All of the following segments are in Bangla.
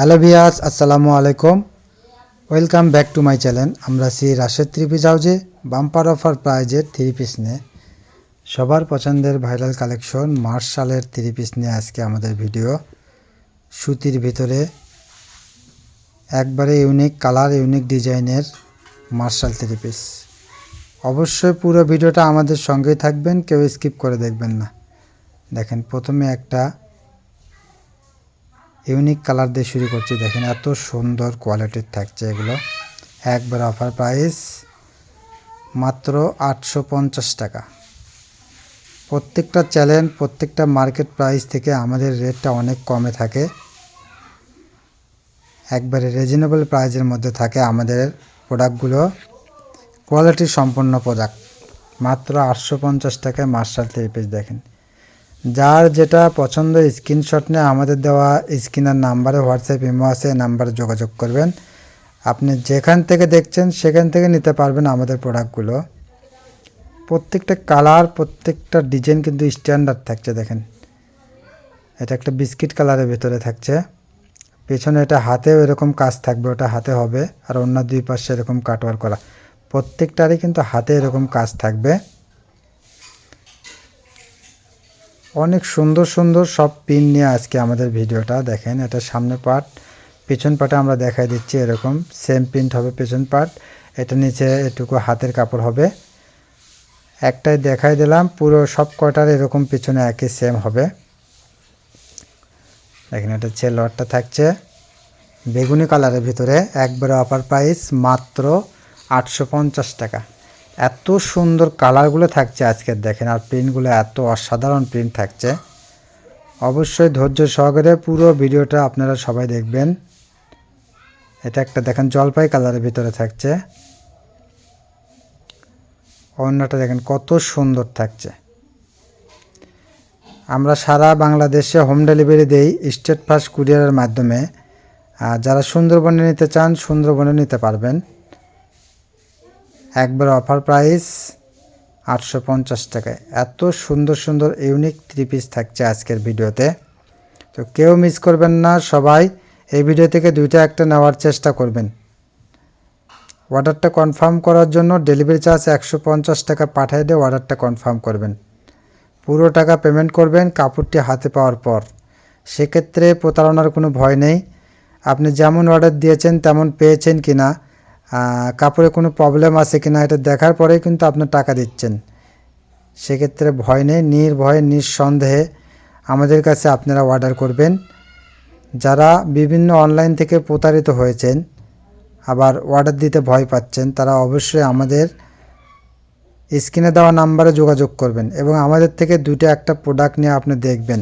হ্যালো ভিয়াস আসসালামু আলাইকুম। Welcome back to my channel. আমরা শ্রী রাশেদ থ্রি পিস হাউজে বাম্পার অফার প্রাইজের থ্রি পিস নিয়ে। সবার পছন্দের ভাইরাল কালেকশন মার্শালের থ্রি পিস নিয়ে আজকে আমাদের ভিডিও। সুতির ভিতরে একবারে ইউনিক কালার, ইউনিক ডিজাইনের মার্শাল থ্রি পিস। অবশ্যই পুরো ভিডিওটা আমাদের সঙ্গেই থাকবেন, কেউ স্কিপ করে দেখবেন না। দেখেন, প্রথমে একটা ইউনিক কালার দিয়ে শুরু করছি। দেখেন এত সুন্দর কোয়ালিটির থাকছে এগুলো। একবার অফার প্রাইস মাত্র আটশো পঞ্চাশ টাকা। প্রত্যেকটা চ্যালেঞ্জ প্রত্যেকটা মার্কেট প্রাইস থেকে আমাদের রেটটা অনেক কমে থাকে। একবারে রিজনেবল প্রাইজের মধ্যে থাকে আমাদের প্রোডাক্টগুলো কোয়ালিটি সম্পন্ন প্রোডাক্ট মাত্র আটশো পঞ্চাশ টাকায় মার্শাল থ্রি পিস দেখেন। যার যেটা পছন্দ স্ক্রিনশট নিয়ে আমাদের দেওয়া স্ক্রিনার নাম্বারে হোয়াটসঅ্যাপ ইমো আছে নাম্বারে যোগাযোগ করবেন। আপনি যেখান থেকে দেখছেন সেখান থেকে নিতে পারবেন আমাদের প্রোডাক্টগুলো প্রত্যেকটা কালার প্রত্যেকটা ডিজাইন কিন্তু স্ট্যান্ডার্ড থাকছে, দেখেন। এটা একটা বিস্কিট কালারের ভেতরে থাকছে। পেছনে এটা হাতেও এরকম কাজ থাকবে, ওটা হাতে হবে, আর অন্য দুই পাশে এরকম কাটওয়ার করা। প্রত্যেকটারই কিন্তু হাতে এরকম কাজ থাকবে। অনেক সুন্দর সুন্দর সব পিন নিয়ে আজকে আমাদের ভিডিওটা দেখেন, এটা সামনে পার্ট পেছন পার্টে আমরা দেখাই দিচ্ছি এরকম সেম প্রিন্ট হবে পেছন পার্ট এটা নিচে এটুকু হাতের কাপড় হবে। একটাই দেখাই দিলাম, পুরো সব কটার এরকম পিছনে একই সেম হবে। দেখেন এটা চেলোয়ারটা থাকছে, বেগুনি কালারের ভিতরে, একবারে অফার প্রাইস মাত্র আটশো পঞ্চাশ টাকা। এত সুন্দর কালারগুলো থাকছে আজকের দেখেন, আর প্রিন্টগুলো এত অসাধারণ প্রিন্ট থাকছে। অবশ্যই ধৈর্য সহকারে পুরো ভিডিওটা আপনারা সবাই দেখবেন। এটা একটা, দেখেন, জলপাই কালারের ভিতরে থাকছে। অন্যটা দেখেন, কত সুন্দর থাকছে। আমরা সারা বাংলাদেশে হোম ডেলিভারি দেই স্টেট ফাস্ট কুরিয়ারের মাধ্যমে। আর যারা সুন্দরবনে নিতে চান, সুন্দরবনে নিতে পারবেন। একবার অফার প্রাইস আটশো পঞ্চাশ টাকায়। এত সুন্দর সুন্দর ইউনিক থ্রি পিস থাকছে আজকের ভিডিওতে। তো কেউ মিস করবেন না সবাই, এই ভিডিও থেকে দুইটা একটা নেওয়ার চেষ্টা করবেন। অর্ডারটা কনফার্ম করার জন্য ডেলিভারি চার্জ একশো পঞ্চাশ টাকা পাঠিয়ে দিয়ে অর্ডারটা কনফার্ম করবেন। পুরো টাকা পেমেন্ট করবেন কাপড়টি হাতে পাওয়ার পর। সেক্ষেত্রে প্রতারণার কোনো ভয় নেই। আপনি যেমন অর্ডার দিয়েছেন তেমন পেয়েছেন কি না কাপড়ে কোনো প্রবলেম আছে কি না এটা দেখার পরেই কিন্তু আপনার টাকা দিচ্ছেন। সেক্ষেত্রে ভয় নেই, নির্ভয়ে, নিঃসন্দেহে আমাদের কাছে আপনারা অর্ডার করবেন। যারা বিভিন্ন অনলাইন থেকে প্রতারিত হয়েছেন, আবার অর্ডার দিতে ভয় পাচ্ছেন, তারা অবশ্যই আমাদের স্ক্রিনে দেওয়া নাম্বারে যোগাযোগ করবেন এবং আমাদের থেকে দুটো একটা প্রোডাক্ট নিয়ে আপনি দেখবেন।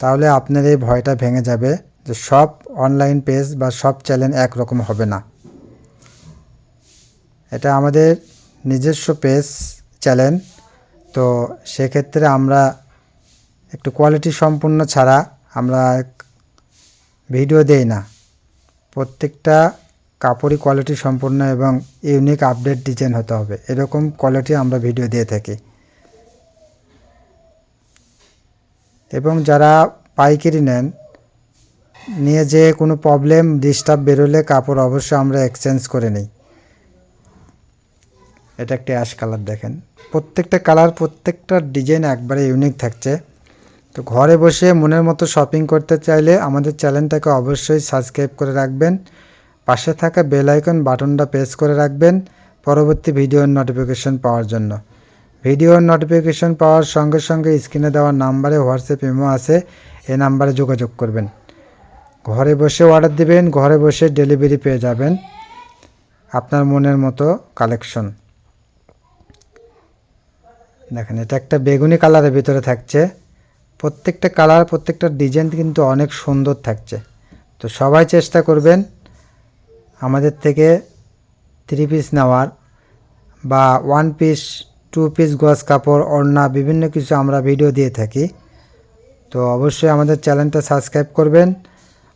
তাহলে আপনার এই ভয়টা ভেঙে যাবে। যে সব অনলাইন পেজ বা সব চ্যানেল একরকম হবে না। এটা আমাদের নিজস্ব পেজ চ্যানেল তো সেক্ষেত্রে আমরা একটু কোয়ালিটি সম্পূর্ণ ছাড়া আমরা ভিডিও দেই না। প্রত্যেকটা কাপড়ই কোয়ালিটি সম্পূর্ণ এবং ইউনিক আপডেট ডিজাইন হতে হবে। এরকম কোয়ালিটি আমরা ভিডিও দিয়ে থাকি। এবং যারা পাইকারি নেন নিয়ে যে কোনো প্রবলেম ডিস্টার্ব বেরোলে কাপড় অবশ্যই আমরা এক্সচেঞ্জ করে নিই। এটা একটা অ্যাশ কালার দেখেন। প্রত্যেকটা কালার প্রত্যেকটা ডিজাইন একবারে ইউনিক থাকছে। তো ঘরে বসে মনের মতো শপিং করতে চাইলে আমাদের চ্যানেলটাকে অবশ্যই সাবস্ক্রাইব করে রাখবেন। পাশে থাকা বেল আইকন বাটনটা প্রেস করে রাখবেন পরবর্তী ভিডিওর নোটিফিকেশন পাওয়ার জন্য। ভিডিওর নোটিফিকেশন পাওয়ার সঙ্গে সঙ্গে স্ক্রিনে দেওয়া নাম্বারে হোয়াটসঅ্যাপ ইমো আছে। এই নাম্বারে যোগাযোগ করবেন। ঘরে বসে অর্ডার দিবেন, ঘরে বসে ডেলিভারি পেয়ে যাবেন। আপনার মনের মতো কালেকশন দেখেন, এটা একটা বেগুনি কালারের ভিতরে থাকছে। প্রত্যেকটা কালার প্রত্যেকটা ডিজাইন কিন্তু অনেক সুন্দর থাকছে। তো সবাই চেষ্টা করবেন আমাদের থেকে থ্রি পিস নেওয়ার বা ওয়ান পিস টু পিস গজ কাপড়, ওড়না, বিভিন্ন কিছু আমরা ভিডিও দিয়ে থাকি। তো অবশ্যই আমাদের চ্যানেলটা সাবস্ক্রাইব করবেন।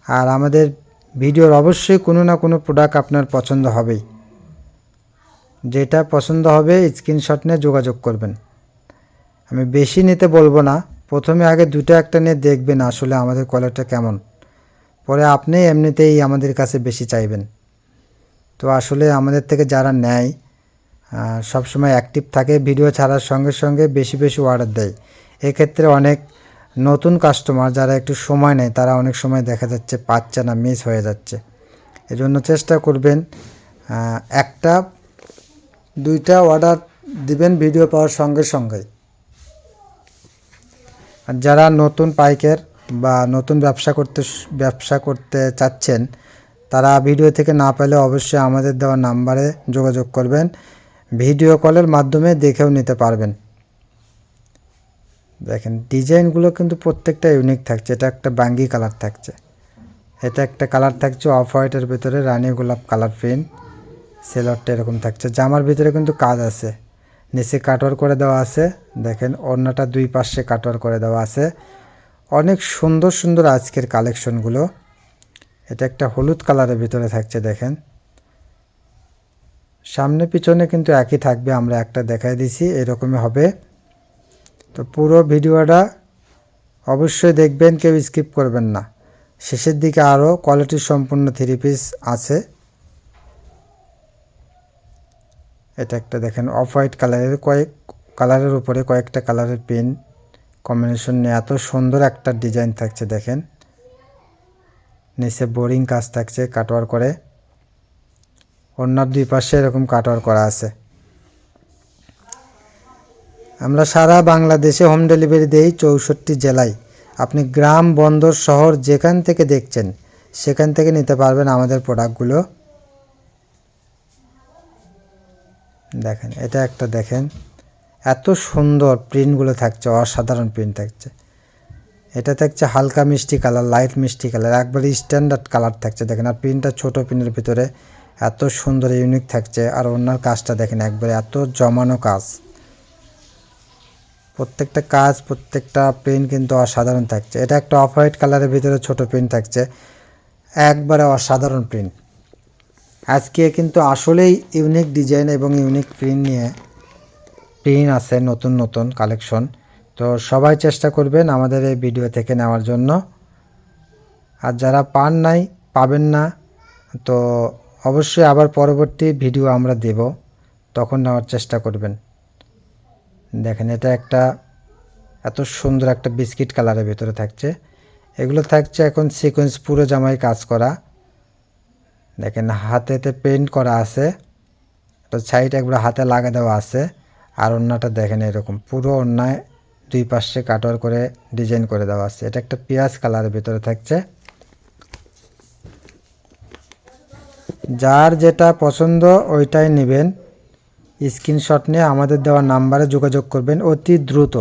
আর আমাদের ভিডিওর অবশ্যই কোনো না কোনো প্রোডাক্ট আপনার পছন্দ হবেই। যেটা পছন্দ হবে স্ক্রিনশট নিয়ে যোগাযোগ করবেন। আমি বেশি নিতে বলব না। প্রথমে আগে দুটো একটা নিয়ে দেখবেন আসলে আমাদের কোয়ালিটিটা কেমন। পরে আপনি এমনিতেই আমাদের কাছে বেশি চাইবেন। তো আসলে আমাদের থেকে যারা নেয় সবসময় অ্যাক্টিভ থাকে, ভিডিও ছাড়ার সঙ্গে সঙ্গে বেশি বেশি অর্ডার দেয়। এক্ষেত্রে অনেক নতুন কাস্টমার যারা একটু সময় নেয়, তারা অনেক সময় দেখা যাচ্ছে পাচ্ছে না মিস হয়ে যাচ্ছে। এজন্য চেষ্টা করবেন একটা, দুইটা অর্ডার দিবেন ভিডিও পাওয়ার সঙ্গে সঙ্গে আর যারা নতুন পাইকার বা নতুন ব্যবসা করতে ব্যবসা করতে চাচ্ছেন, তারা ভিডিও থেকে না পেলে অবশ্যই আমাদের দেওয়া নাম্বারে যোগাযোগ করবেন। ভিডিও কলের মাধ্যমে দেখেও নিতে পারবেন। দেখেন, ডিজাইনগুলো কিন্তু প্রত্যেকটা ইউনিক থাকছে। এটা একটা বাঙ্গি কালার থাকছে। এটা একটা কালার থাকছে অফ হোয়াইটের ভিতরে, রানি গোলাপ কালার প্রিন্ট সেলরটা এরকম থাকছে। জামার ভিতরে কিন্তু কাজ আছে। নিচে কাটওয়ার করে দেওয়া আছে। দেখেন, ওড়নাটা দুই পাশে কাটওয়ার করে দেওয়া আছে। অনেক সুন্দর সুন্দর আজকের কালেকশনগুলো এটা একটা হলুদ কালারের ভিতরে থাকছে, দেখেন। সামনে, পিছনে কিন্তু একই থাকবে, আমরা একটা দেখাই দিছি, এরকমই হবে। তো পুরো ভিডিওটা অবশ্যই দেখবেন, কেউ স্কিপ করবেন না। শেষের দিকে আরও কোয়ালিটি সম্পূর্ণ থ্রি পিস আছে। এটা একটা দেখেন অফ হোয়াইট কালারের কয়েক কালারের উপরে কয়েকটা কালারের পেন কম্বিনেশন নিয়ে এত সুন্দর একটা ডিজাইন থাকছে দেখেন। নিচে বোরিং কাজ থাকছে কাটওয়ার করে। অন্যার দুই পাশে এরকম কাটওয়ার করা আছে। আমরা সারা বাংলাদেশে হোম ডেলিভারি দেই চৌষট্টি জেলায়। আপনি গ্রাম, বন্দর, শহর যেখান থেকে দেখছেন, সেখান থেকে নিতে পারবেন আমাদের প্রোডাক্টগুলো দেখেন, এটা একটা দেখেন, এত সুন্দর প্রিন্টগুলো থাকছে, অসাধারণ প্রিন্ট থাকছে। এটা থাকছে হালকা মিষ্টি কালার লাইট মিষ্টি কালার, একবারে স্ট্যান্ডার্ড কালার থাকছে। দেখেন, আর প্রিন্টটা ছোট প্রিন্টের ভিতরে এত সুন্দর ইউনিক থাকছে। আর ওনার কাজটা দেখেন, একবারে এত জমানো কাজ। প্রত্যেকটা কাজ, প্রত্যেকটা প্রিন্ট কিন্তু অসাধারণ থাকছে। এটা একটা অফ হোয়াইট কালারের ভিতরে ছোট প্রিন্ট থাকছে। একবারে অসাধারণ প্রিন্ট আজকে কিন্তু আসলেই ইউনিক ডিজাইন এবং ইউনিক প্রিন্ট নিয়ে প্রিন্ট আছে নতুন নতুন কালেকশন তো সবাই চেষ্টা করবেন আমাদের এই ভিডিও থেকে নেওয়ার জন্য। আর যারা পান নাই, পাবেন না, তো অবশ্যই আবার পরবর্তী ভিডিও আমরা দেব। তখন নেওয়ার চেষ্টা করবেন। দেখেন, এটা একটা এত সুন্দর একটা বিস্কিট কালারের ভিতরে থাকছে। এগুলো থাকছে এখন সিকোয়েন্স পুরো জামাই কাজ করা। দেখেন, হাতেতে পেন্ট করা আছে। তো সাইড একবার হাতে লাগা দেওয়া আছে। আর অন্যটা দেখেন এরকম, পুরো অন্যায় দুই পাশে কাটর করে ডিজাইন করে দেওয়া আছে। এটা একটা পেঁয়াজ কালারের ভিতরে থাকছে। যার যেটা পছন্দ, ওইটাই নেবেন। স্ক্রিনশট নিয়ে আমাদের দেওয়া নাম্বারে যোগাযোগ করবেন অতি দ্রুত।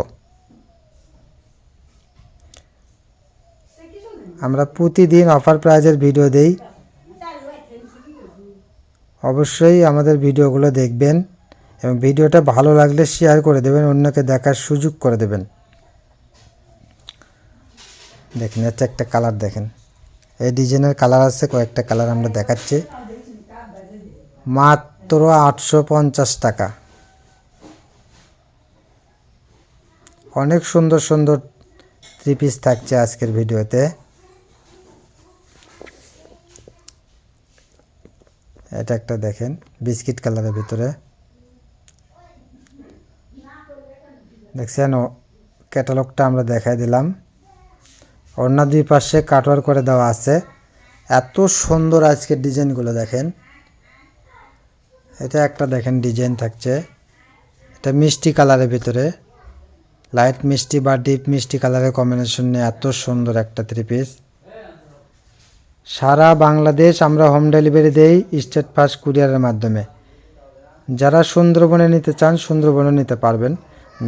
আমরা প্রতিদিন অফার প্রাইজের ভিডিও দেই। অবশ্যই আমাদের ভিডিওগুলো দেখবেন এবং ভিডিওটা ভালো লাগলে শেয়ার করে দেবেন, অন্যকে দেখার সুযোগ করে দেবেন। দেখেন এটা একটা কালার দেখেন। এই ডিজাইনের কালার আছে, কয়েকটা কালার আমরা দেখাচ্ছি। মাত্র আটশো পঞ্চাশ টাকা। অনেক সুন্দর সুন্দর থ্রি পিস থাকছে আজকের ভিডিওতে। এটা একটা দেখেন, বিস্কিট কালারের ভিতরে। দেখছেন ক্যাটালগটা আমরা দেখাই দিলাম। অন্য দুই পাশে কাটওয়ার করে দেওয়া আছে। এত সুন্দর আজকের ডিজাইনগুলো দেখেন। এটা একটা দেখেন ডিজাইন থাকছে। এটা মিষ্টি কালারের ভিতরে। লাইট মিষ্টি বা ডিপ মিষ্টি কালারের কম্বিনেশন নিয়ে এত সুন্দর একটা থ্রি পিস সারা বাংলাদেশ আমরা হোম ডেলিভারি দেই স্টেট ফাস্ট কুরিয়ারের মাধ্যমে। যারা সুন্দরবনে নিতে চান সুন্দরবনে নিতে পারবেন।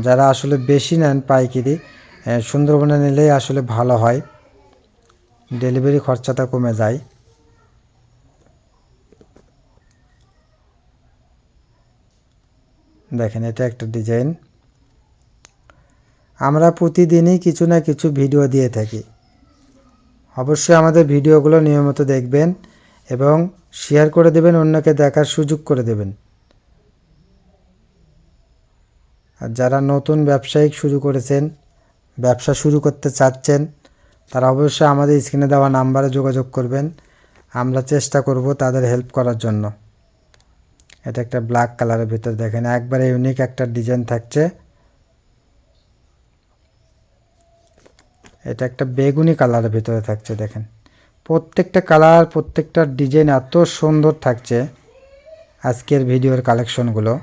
যারা আসলে বেশি নেন পাইকারি সুন্দরবনে নিলেই আসলে ভালো হয়। ডেলিভারি খরচাটা কমে যায়। দেখেন, এটা একটা ডিজাইন। আমরা প্রতিদিনই কিছু না কিছু ভিডিও দিয়ে থাকি। অবশ্যই আমাদের ভিডিওগুলো নিয়মিত দেখবেন এবং শেয়ার করে দেবেন, অন্যকে দেখার সুযোগ করে দেবেন। আর যারা নতুন ব্যবসায়িক শুরু করেছেন, ব্যবসা শুরু করতে চাচ্ছেন, তারা অবশ্যই আমাদের স্ক্রিনে দেওয়া নাম্বারে যোগাযোগ করবেন। আমরা চেষ্টা করব তাদের হেল্প করার জন্য। এটা একটা ব্ল্যাক কালারের ভিতর দেখেন, একবারে ইউনিক একটা ডিজাইন থাকছে। এটা একটা বেগুনি কালারের ভিতরে থাকছে, দেখেন। প্রত্যেকটা কালার প্রত্যেকটা ডিজাইন এত সুন্দর থাকছে আজকের ভিডিওর কালেকশনগুলো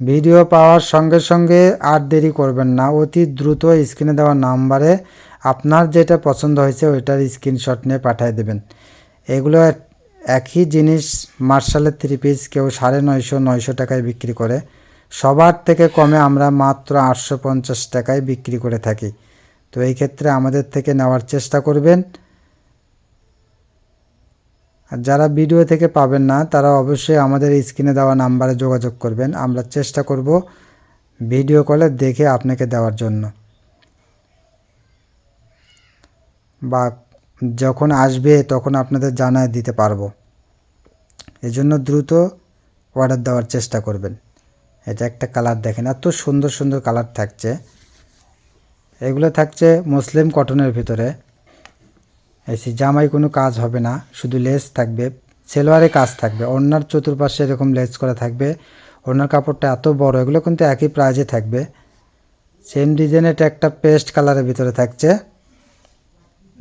ভিডিও পাওয়ার সঙ্গে সঙ্গে আর দেরি করবেন না, অতি দ্রুত স্ক্রিনে দেওয়া নাম্বারে আপনার যেটা পছন্দ হয়েছে ওইটার স্ক্রিনশট নিয়ে পাঠিয়ে দেবেন। এগুলো একই জিনিস মার্শালের থ্রি পিস কেউ সাড়ে নয়শো নয়শো টাকায় বিক্রি করে। সবার থেকে কমে আমরা মাত্র আটশো পঞ্চাশ টাকায় বিক্রি করে থাকি। তো এই ক্ষেত্রে আমাদের থেকে নেওয়ার চেষ্টা করবেন। আর যারা ভিডিও থেকে পাবেন না, তারা অবশ্যই আমাদের স্ক্রিনে দেওয়া নাম্বারে যোগাযোগ করবেন। আমরা চেষ্টা করব ভিডিও কলে দেখে আপনাকে দেওয়ার জন্য। বা যখন আসবে তখন আপনাদের জানায় দিতে পারব। এজন্য দ্রুত অর্ডার দেওয়ার চেষ্টা করবেন। এটা একটা কালার দেখেন, এত সুন্দর সুন্দর কালার থাকছে। এগুলো থাকছে মুসলিম কটনের ভিতরে। এসি জামাই কোনো কাজ হবে না, শুধু লেস থাকবে সেলোয়ারে কাজ থাকবে ওনার চতুর্পাশে এরকম লেস করা থাকবে ওনার কাপড়টা এত বড়, এগুলো কিন্তু একই প্রাইজে থাকবে। সেম ডিজাইন এটা একটা পেস্ট কালারের ভিতরে থাকছে।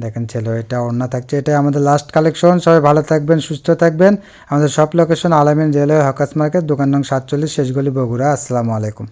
দেখেন ছেলে, এটা অন্য থাকছে এটা আমাদের লাস্ট কালেকশন সবাই ভালো থাকবেন, সুস্থ থাকবেন। আমাদের সব লোকেশন আলামিন রেলওয়ে হকাস মার্কেট, দোকান নং সাতচল্লিশ, শেষগুলি বগুড়া। আসসালামু আলাইকুম।